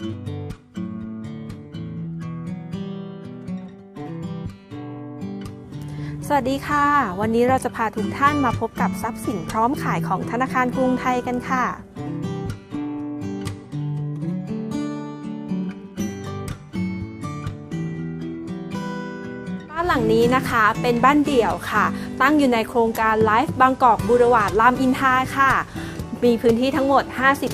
สวัสดีค่ะ วันนี้เราจะพาทุกท่านมาพบกับทรัพย์สินพร้อมขายของธนาคารกรุงไทยกันค่ะ บ้านหลังนี้นะคะเป็นบ้านเดี่ยวค่ะ ตั้งอยู่ในโครงการไลฟ์บางกอกบูรวาดรามอินทราค่ะ มีพื้นที่ทั้งหมด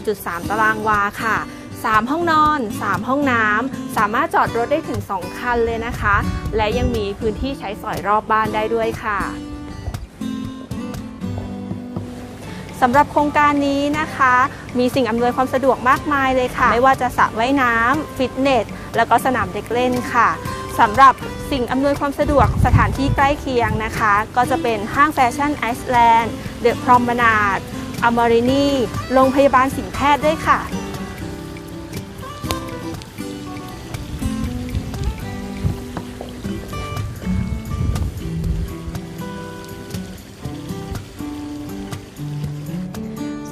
50.3 ตารางวาค่ะ 3 ห้องนอน 3 ห้องน้ำ สามารถจอดรถได้ถึง 2 คันเลยนะคะ และยังมีพื้นที่ใช้สอยรอบบ้านได้ด้วยค่ะสำหรับโครงการนี้นะคะ มีสิ่งอำนวยความสะดวกมากมายเลยค่ะ ไม่ว่าจะสระว่ายน้ำฟิตเนส แล้วก็สนามเด็กเล่นค่ะสำหรับสิ่งอำนวยความสะดวกสถานที่ใกล้เคียงนะคะ ก็จะเป็นห้างแฟชั่นไอซ์แลนด์เดอะพรอมนาดอมรินีโรงพยาบาลสินแพทย์ด้วยค่ะ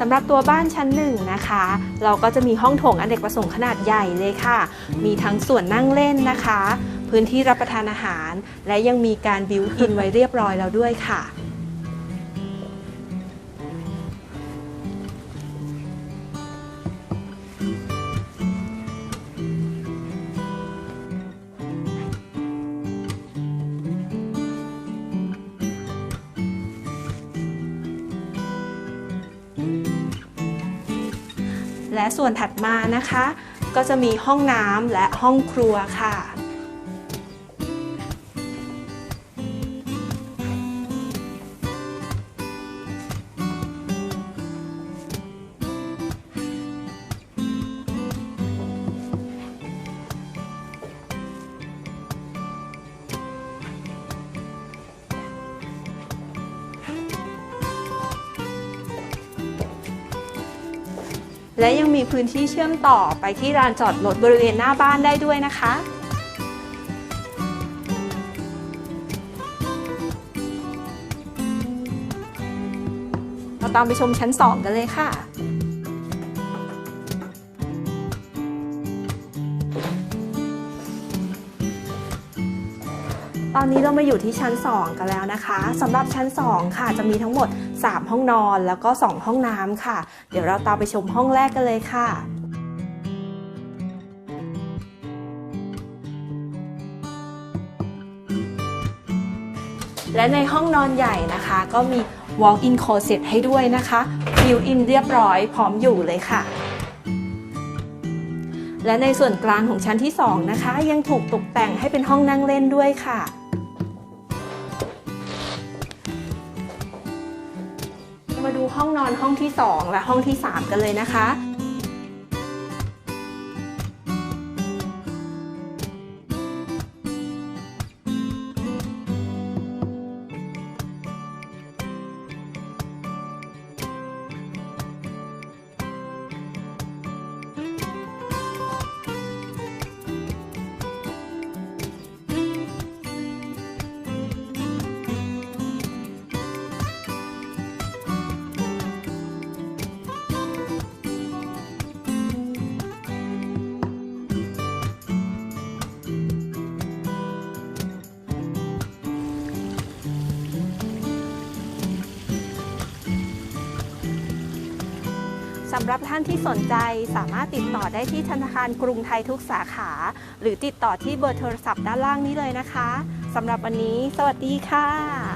สำหรับตัวบ้านชั้นหนึ่งนะคะ เราก็จะมีห้องโถงอเนกประสงค์ขนาดใหญ่เลยค่ะ มีทั้งส่วนนั่งเล่นนะคะ พื้นที่รับประทานอาหาร และยังมีการบิวอินไว้เรียบร้อยแล้วด้วยค่ะ และส่วนถัดมานะคะ ก็จะมีห้องน้ำและห้องครัวค่ะ และยังมีพื้นที่เชื่อมต่อไปที่ลานจอดรถบริเวณหน้าบ้านได้ด้วยนะคะ เราตามไปชมชั้น 2 กันเลยค่ะ ตอนนี้เรามาอยู่ที่ชั้น 2 กันแล้วนะคะสำหรับชั้น 2 ค่ะ จะมีทั้งหมด 3 ห้องนอนแล้วก็ 2 ห้องน้ำค่ะ เดี๋ยวเราตามไปชมห้องแรกกันเลยค่ะและในห้องนอนใหญ่นะคะ ก็มี walk-in closet ให้ด้วยนะคะบิวอินเรียบร้อยพร้อมอยู่เลยค่ะ และในส่วนกลางของชั้นที่ 2 นะคะ ยังถูกตกแต่งให้เป็นห้องนั่งเล่นด้วยค่ะ ดูห้องนอนห้องที่ 2 และห้องที่ 3 กันเลยนะคะ สำหรับท่านที่สนใจสามารถติดต่อได้ที่ธนาคารกรุงไทยทุกสาขา หรือติดต่อที่เบอร์โทรศัพท์ด้านล่างนี้เลยนะคะสำหรับวันนี้ สวัสดีค่ะ